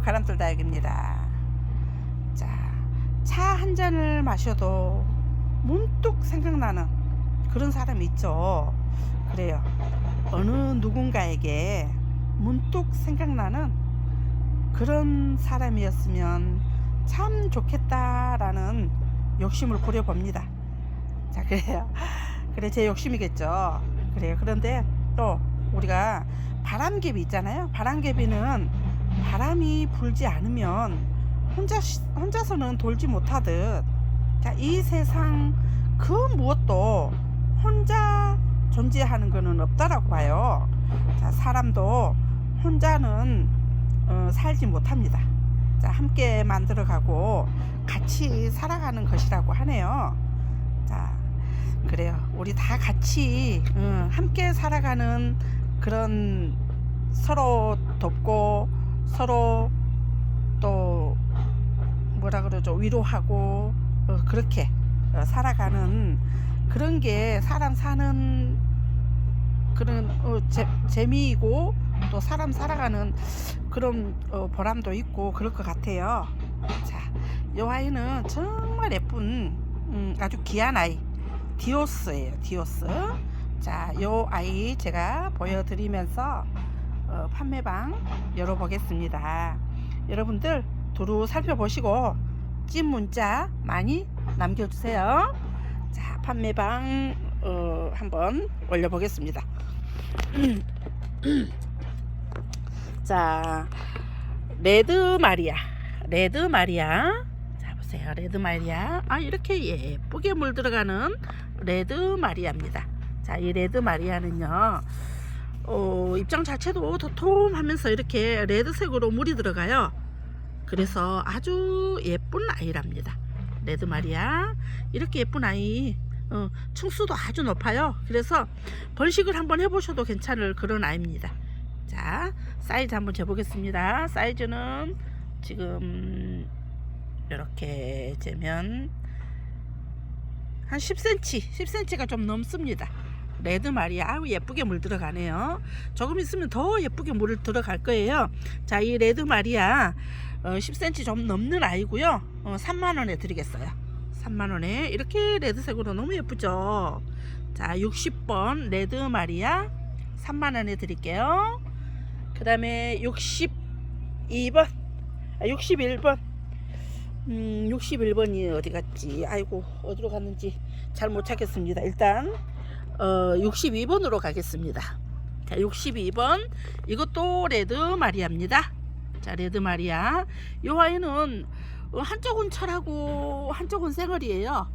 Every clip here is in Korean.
가람돌다육입니다. 자, 차 한 잔을 마셔도 문득 생각나는 그런 사람이 있죠. 그래요. 어느 누군가에게 문득 생각나는 그런 사람이었으면 참 좋겠다라는 욕심을 부려봅니다. 자, 그래요. 그래, 제 욕심이겠죠. 그래요. 그런데 또 우리가 바람개비 있잖아요. 바람개비는 바람이 불지 않으면 혼자 혼자서는 돌지 못하듯 자, 이 세상 그 무엇도 혼자 존재하는 것은 없다라고 봐요. 자, 사람도 혼자는 어, 살지 못합니다. 자, 함께 만들어가고 같이 살아가는 것이라고 하네요. 자, 그래요. 우리 다 같이 응, 함께 살아가는 그런 서로 돕고 서로 또 뭐라 그러죠 위로하고 어, 그렇게 어, 살아가는 그런 게 사람 사는 그런 어, 재, 재미이고 또 사람 살아가는 그런 어, 보람도 있고 그럴 것 같아요. 자, 이 아이는 정말 예쁜 음, 아주 귀한 아이 디오스예요. 디오스. 자, 요 아이 제가 보여드리면서 어, 판매방 열어보겠습니다. 여러분들 두루 살펴보시고 찐 문자 많이 남겨주세요. 자, 판매방 어, 한번 올려보겠습니다. 자, 레드 마리아, 레드 마리아. 자, 보세요. 레드 마리아. 아, 이렇게 예쁘게 물 들어가는 레드 마리아입니다. 자, 이 레드 마리아는요. 어, 입장 자체도 도톰하면서 이렇게 레드색으로 물이 들어가요. 그래서 아주 예쁜 아이랍니다. 레드 마리아. 이렇게 예쁜 아이. 어, 층수도 아주 높아요. 그래서 번식을 한번 해보셔도 괜찮을 그런 아이입니다. 자, 사이즈 한번 재보겠습니다. 사이즈는 지금 이렇게 재면 한 10cm, 10cm가 좀 넘습니다. 레드 마리아 아우 예쁘게 물 들어가네요. 조금 있으면 더 예쁘게 물 들어갈 거예요. 자, 이 레드 마리아 어, 10cm 좀 넘는 아이고요. 어, 3만 원에 드리겠어요. 3만 원에 이렇게 레드색으로 너무 예쁘죠. 자, 60번 레드 마리아 3만 원에 드릴게요. 그다음에 62번, 아, 61번. 음, 61번이 어디 갔지? 아이고, 어디로 갔는지 잘 못 찾겠습니다. 일단 어, 62번으로 가겠습니다. 자, 62번. 이것도 레드 마리아입니다. 자, 레드 마리아. 이 아이는 어, 한쪽은 철하고 한쪽은 생얼이에요.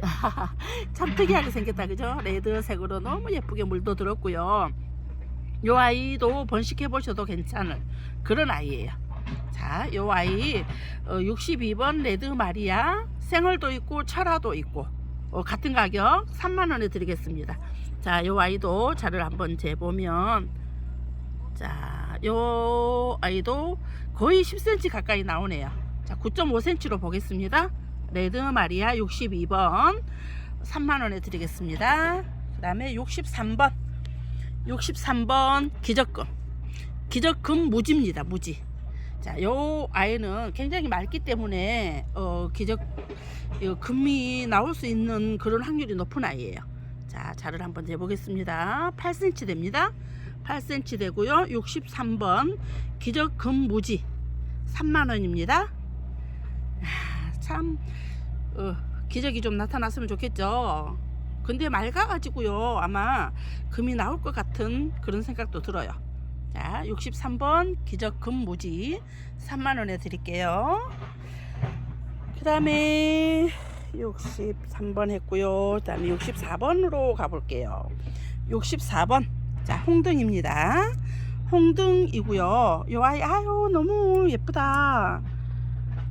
참 특이하게 생겼다, 그죠? 레드색으로 너무 예쁘게 물도 들었고요. 이 아이도 번식해 보셔도 괜찮을 그런 아이예요. 자, 이 아이 어, 62번 레드 마리아 생얼도 있고 철화도 있고 어, 같은 가격 3만 원에 드리겠습니다. 자, 이 아이도 자를 한번 재보면 자, 이 아이도 거의 10cm 가까이 나오네요. 자, 9.5cm로 보겠습니다. 레드 마리아 62번 3만 원에 드리겠습니다. 그 다음에 63번 63번 기적금 기적금 무지입니다. 무지. 자, 요 아이는 굉장히 맑기 때문에 어, 기적 이 금이 나올 수 있는 그런 확률이 높은 아이예요. 자, 자를 한번 재보겠습니다. 8cm 됩니다. 8cm 되고요. 63번 기적 금 무지 3만 원입니다. 아, 참 어, 기적이 좀 나타났으면 좋겠죠. 근데 맑아가지고요. 아마 금이 나올 것 같은 그런 생각도 들어요. 자, 63번 기적 금 무지 3만 원에 드릴게요. 그 다음에 63번 했고요. 그 다음에 64번으로 가볼게요. 64번. 자, 홍등입니다. 홍등이고요. 요 아이, 아유, 너무 예쁘다.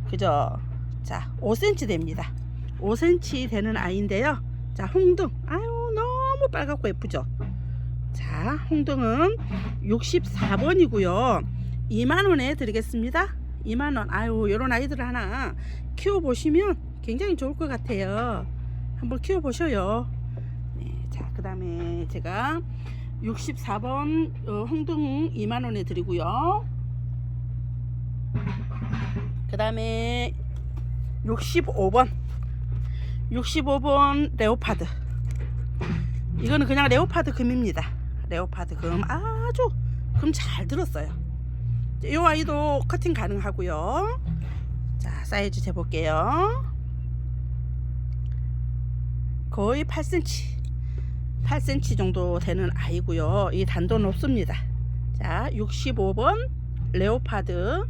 그죠? 자, 5cm 됩니다. 5cm 되는 아이인데요. 자, 홍등. 아유, 너무 빨갛고 예쁘죠? 자, 홍등은 64번이고요. 2만원에 드리겠습니다. 2만원. 아유, 요런 아이들 하나 키워보시면 굉장히 좋을 것 같아요. 한번 키워보셔요. 네, 자, 그 다음에 제가 64번 어, 홍등 2만원에 드리고요. 그 다음에 65번 65번 레오파드 이거는 그냥 레오파드 금입니다 레오파드 금 아주 금 잘 들었어요. 이 아이도 커팅 가능하고요. 자 사이즈 재볼게요. 거의 8cm 8cm 정도 되는 아이고요. 이 단도 높습니다. 자 65번 레오파드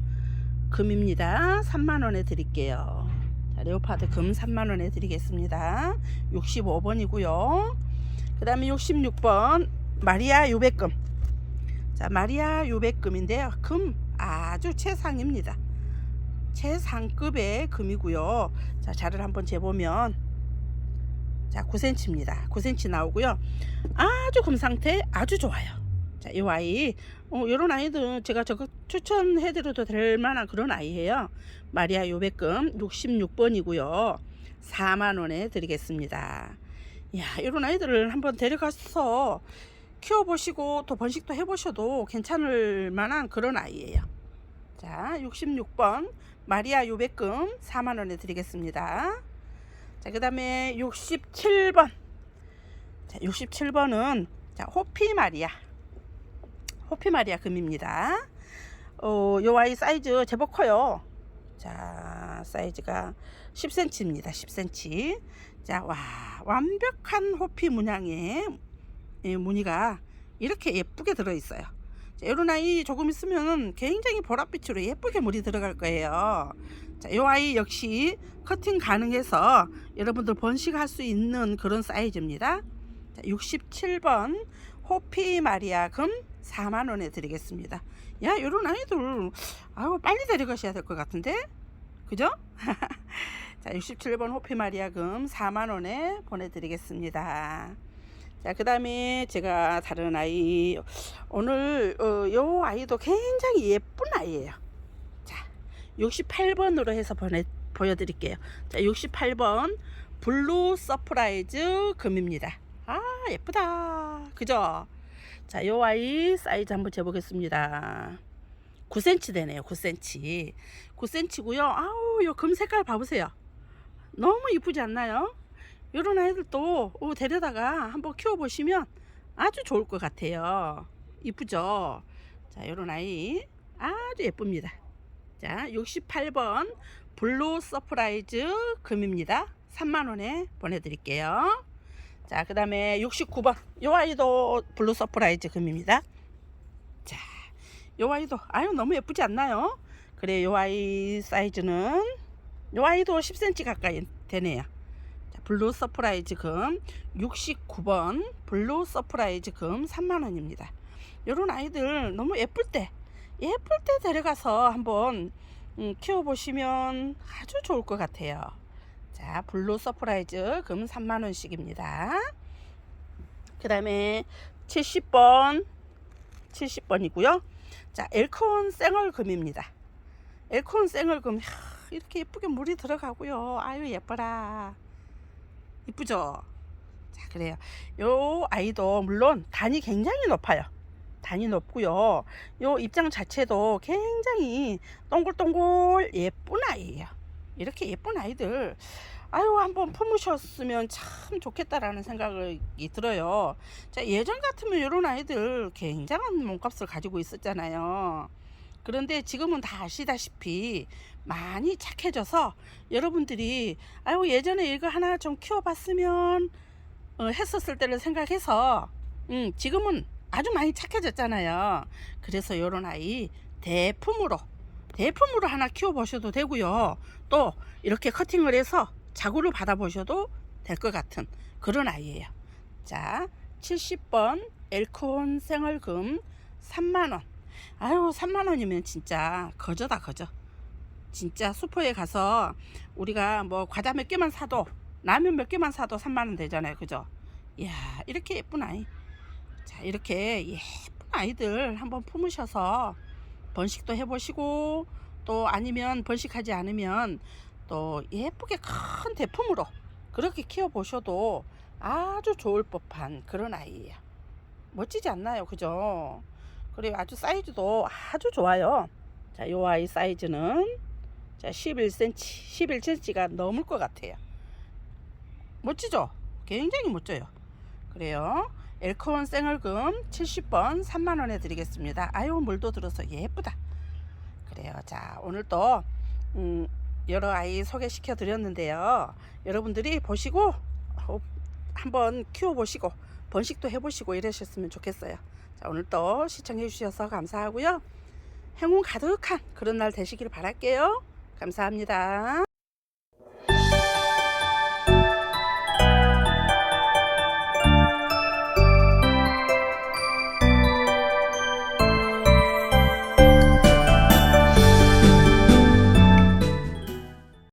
금입니다. 3만원에 드릴게요. 자, 레오파드 금 3만원에 드리겠습니다. 65번이고요. 그 다음에 66번 마리아 유백금. 자 마리아 유백금인데요. 금 아주 최상입니다. 최상급의 금이고요. 자 자를 한번 재보면 자 9cm입니다. 9cm 나오고요. 아주 금 상태 아주 좋아요. 자이 아이 어, 이런 아이들 제가 저거 추천해드려도 될 만한 그런 아이예요. 마리아 요백금 66번이고요. 4만원에 드리겠습니다. 야 이런 아이들을 한번 데려가서 키워보시고 또 번식도 해보셔도 괜찮을 만한 그런 아이예요 자 66번 마리아 요백금 4만원에 드리겠습니다 자, 그 다음에 67번. 자, 67번은 자, 호피 마리아. 호피 마리아 금입니다. 어, 요 아이 사이즈 제법 커요. 자, 사이즈가 10cm입니다. 10cm. 자, 와, 완벽한 호피 문양의 예, 무늬가 이렇게 예쁘게 들어 있어요. 자, 요런 아이 조금 있으면 굉장히 보랏빛으로 예쁘게 물이 들어갈 거예요. 자, 이 아이 역시 커팅 가능해서 여러분들 번식할 수 있는 그런 사이즈입니다. 자, 67번 호피 마리아 금 4만 원에 드리겠습니다. 야, 이런 아이들 아유 빨리 데려가셔야 될 것 같은데, 그죠? 자, 67번 호피 마리아 금 4만 원에 보내 드리겠습니다. 자, 그 다음에 제가 다른 아이 오늘 어, 요 아이도 굉장히 예쁜 아이예요. 자, 68번으로 해서 보내 보여드릴게요. 자, 68번 블루 서프라이즈 금입니다. 아, 예쁘다. 그죠? 자, 요 아이 사이즈 한번 재보겠습니다. 9cm 되네요. 9cm. 9cm고요. 아우, 요 금 색깔 봐보세요. 너무 이쁘지 않나요? 요런 아이들도 어, 데려다가 한번 키워보시면 아주 좋을 것 같아요. 이쁘죠? 자, 요런 아이 아주 예쁩니다. 자, 68번 블루 서프라이즈 금입니다. 3만원에 보내드릴게요. 자, 그 다음에 69번. 요 아이도 블루 서프라이즈 금입니다. 자, 요 아이도, 아유, 너무 예쁘지 않나요? 그래, 요 아이 사이즈는, 요 아이도 10cm 가까이 되네요. 자, 블루 서프라이즈 금 69번 블루 서프라이즈 금 3만원입니다. 요런 아이들 너무 예쁠 때, 예쁠 때 데려가서 한번 음, 키워보시면 아주 좋을 것 같아요. 자, 블루 서프라이즈 금 3만원씩입니다. 그 다음에 70번, 70번이고요. 자, 엘콘 생얼금입니다. 엘콘 이야, 이렇게 예쁘게 물이 들어가고요. 아유, 예뻐라. 이쁘죠? 자, 그래요. 요 아이도 물론 단이 굉장히 높아요. 단이 높고요. 요 입장 자체도 굉장히 동글동글 예쁜 아이예요. 이렇게 예쁜 아이들 아유 한번 품으셨으면 참 좋겠다라는 생각이 들어요. 자 예전 같으면 이런 아이들 굉장한 몸값을 가지고 있었잖아요. 그런데 지금은 다 아시다시피 많이 착해져서 여러분들이 아유 예전에 이거 하나 좀 키워봤으면 어, 했었을 때를 생각해서 음, 지금은 아주 많이 착해졌잖아요. 그래서 이런 아이 대품으로 대품으로 하나 키워보셔도 되고요. 또 이렇게 커팅을 해서 자구를 받아보셔도 될 것 같은 그런 아이예요. 자, 70번 엘콘 생얼금 3만원. 아유, 3만원이면 진짜 거저다, 거저. 진짜 슈퍼에 가서 우리가 뭐 과자 몇 개만 사도 라면 몇 개만 사도 3만원 되잖아요. 그죠? 이야, 이렇게 예쁜 아이. 자, 이렇게 예쁜 아이들 한번 품으셔서 번식도 해보시고 또 아니면 번식하지 않으면 또 예쁘게 큰 대품으로 그렇게 키워보셔도 아주 좋을 법한 그런 아이예요. 멋지지 않나요? 그죠? 그리고 아주 사이즈도 아주 좋아요. 자, 요 아이 사이즈는 자, 11cm, 11cm가 넘을 것 같아요. 멋지죠? 굉장히 멋져요. 그래요. 엘코원 생얼금 70번 3만원에 드리겠습니다. 아유, 물도 들어서 예쁘다. 그래요. 자, 오늘 또, 음, 여러 아이 소개시켜 드렸는데요. 여러분들이 보시고, 어, 한번 키워보시고, 번식도 해보시고 이러셨으면 좋겠어요. 자, 오늘 또 시청해 주셔서 감사하고요. 행운 가득한 그런 날 되시길 바랄게요. 감사합니다.